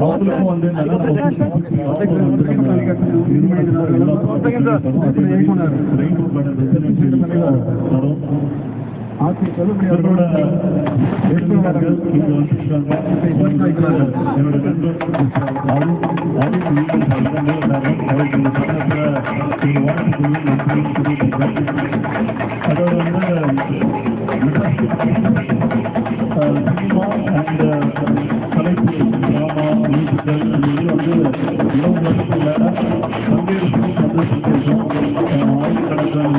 அவங்களுக்கும் வந்து என்னன்னா நம்ம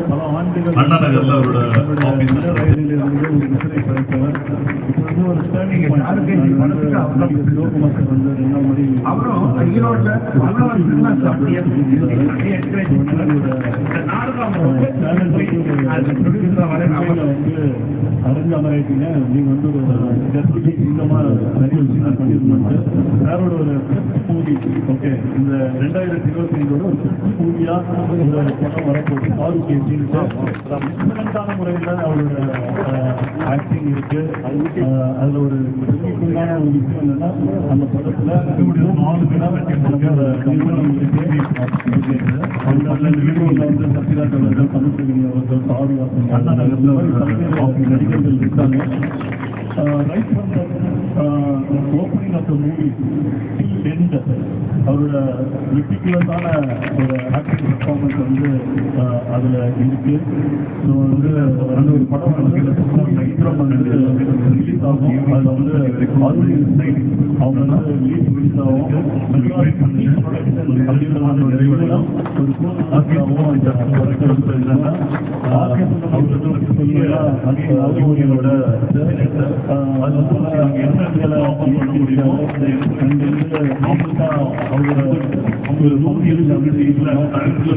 ரெண்டாம் மணி அப்புறம் ஈரோட்ல அறிஞ்ச அமராயிட்டீங்க நீங்க வந்து ஒரு டெஸ்டிக்கு சீக்கிரமா நிறைய விஷயங்கள் பண்ணிருந்தோம் சாரோட ஒரு மூவி ஓகே இந்த ரெண்டாயிரத்தி இருபத்தி ஐந்தோட ஒரு மூவியா ஒரு படம் வரப்போகுது. ஆரோக்கிய டிஃபரெண்டான முறையில் அவரோட ஆக்டிங் இருக்கு. அதுல ஒரு சிறப்பான ஒரு விஷயம் என்னன்னா அந்த படத்துல நாலு வினா நிறுவனம் இருக்கு அந்த நிறுவனத்தில் வந்து சத்யராஜ் அவர்கள் தமிழ்ச்செல்வி அவர்கள் நகர்ல பல்வேறு நடிகர்கள் இருக்காங்க. Right from opening of the movie end அவரோட ரிட்டிகுலஸான ஒரு ஆக்டிங் பர்ஃபார்மன்ஸ் வந்து அஹ், அதுல இருக்கு ஸோ வந்து அந்த ஒரு படம் வந்து நைட்ரம் வந்து ரிலீஸ் ஆகும் அதுல வந்து அவங்க வந்து ரிலீஸ் ரிலீஸ் ஆகும் அப்படின்ற ஒரு நிறுவனம் ஒரு ஆசியாவும் இந்த வந்து என்னன்னா அவங்க வந்து ஒரு பெரிய அது வந்து நாங்க என்ன இடத்துல பண்ண முடியுமோ அந்த இதுல மாமூலா அவங்க அவங்க நோக்கி இருக்கு அப்படி இல்லை அடுத்த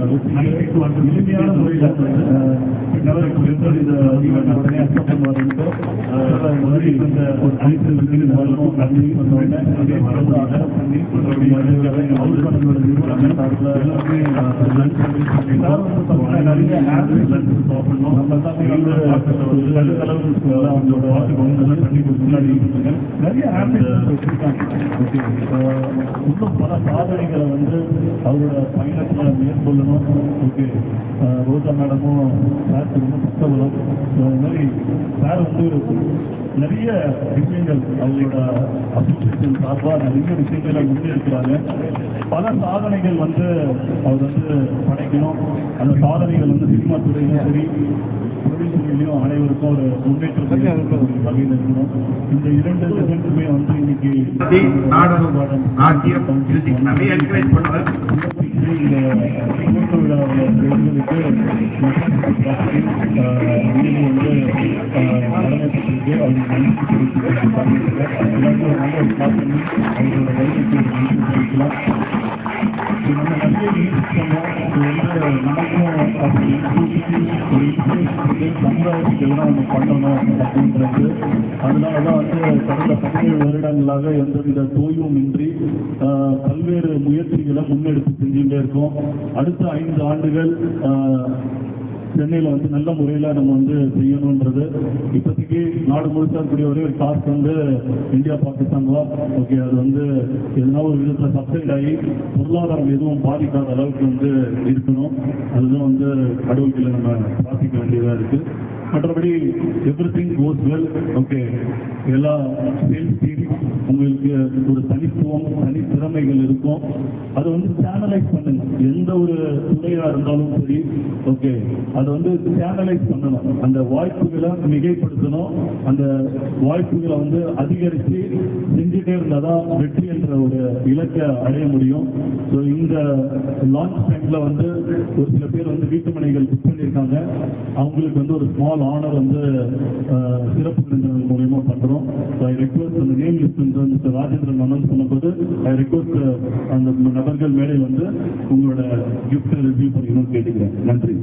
அவரையும் எளிமையான முறையில் நகருக்கு இந்த அதிகாரம் உடனே ஒரு அனைத்து வந்து வரணும் நன்றி. சொன்னோடனே அதே நிறைய ஆப் சாப்பிடணும் நம்ம தான் அளவுக்கு அவங்களோட வாக்கு பண்ணி முன்னாடி நிறைய ஆப் ஓகே இன்னும் பல சாதனைகளை வந்து அவரோட பயணத்தில் மேற்கொள்ளணும் ஓகே ரோஜா மேடமும் சார் ரொம்ப புத்தகம் மாதிரி சார் வந்து நிறைய விஷயங்கள் அவங்களோட அசோசியேஷன் சார்பாக நிறைய விஷயங்களை முன்னெடுக்கிறாங்க. பல சாதனைகள் வந்து அவர் வந்து படைக்கணும். அந்த சாதனைகள் வந்து சினிமா துறையிலும் சரி தொழில்துறையிலையும் அனைவருக்கும் ஒரு முன்னேற்றத்தை வகையில் இருக்கணும். இந்த இரண்டு செகண்டுமே வந்து இன்னைக்கு நாடகம் நாட்டியம் மியூசிக் நிறைய என்கரேஜ் பண்ணுவார் இந்த திமுக நம்ம பண்ணணும் அப்படின்றது அதனால தான் வந்து கடந்த பதினேழு வருடங்களாக எந்தவித தோய்வும் இன்றி ஆஹ், பல்வேறு முயற்சிகளை முன்னெடுத்து செஞ்சுட்டே இருக்கோம் அடுத்த ஐந்து ஆண்டுகள் ஆஹ், சென்னையில் வந்து நல்ல முறையில நம்ம வந்து செய்யணுன்றது இப்போதைக்கு நாடு முழுக்க இருக்கக்கூடிய ஒரே ஒரு காசு வந்து இந்தியா பாகிஸ்தான் தான். ஓகே அது வந்து எதனா ஒரு விதத்தில் சப்சைட் ஆகி பொருளாதாரம் எதுவும் பாதிக்காத அளவுக்கு வந்து இருக்கணும். அதுதான் வந்து கடவுள்களை நம்ம பிரார்த்திக்க வேண்டியதா இருக்கு. மற்றபடி everything goes well okay எல்லா சேல்ஸ் டீம் உங்களுக்கு ஒரு தனித்துவம் தனி திறமைகள் இருக்கும். அதை வந்து சேனலைஸ் பண்ணுங்க. எந்த ஒரு துணையாக இருந்தாலும் சரி ஓகே அதை வந்து சேனலைஸ் பண்ணணும். அந்த வாய்ப்புகளை மிகைப்படுத்தணும். அந்த வாய்ப்புகளை வந்து அதிகரித்து செஞ்சுட்டே இருந்தாதான் வெற்றி என்ற ஒரு இலக்கை அடைய முடியும். ஸோ இந்த லான்ச் டைமில் வந்து ஒரு சில பேர் வந்து வீட்டு மனைகள் புக் பண்ணியிருக்காங்க. அவங்களுக்கு வந்து ஒரு ஸ்மால் ஆனர் வந்து சிறப்பு விருந்தினர் பண்ணுறோம் ஸோ ஐ ரிக்வஸ்ட் அந்த நேம் லிஸ்ட் வந்து மிஸ்டர் ராஜேந்திரன் அனௌன்ஸ் பண்ணும்போது ஐ ரிக்வஸ்ட் அந்த நபர்கள் மேலே வந்து உங்களோட கிஃப்ட் ரிசீவ் பண்ணிக்கணும்னு கேட்டுக்கிறேன். நன்றி.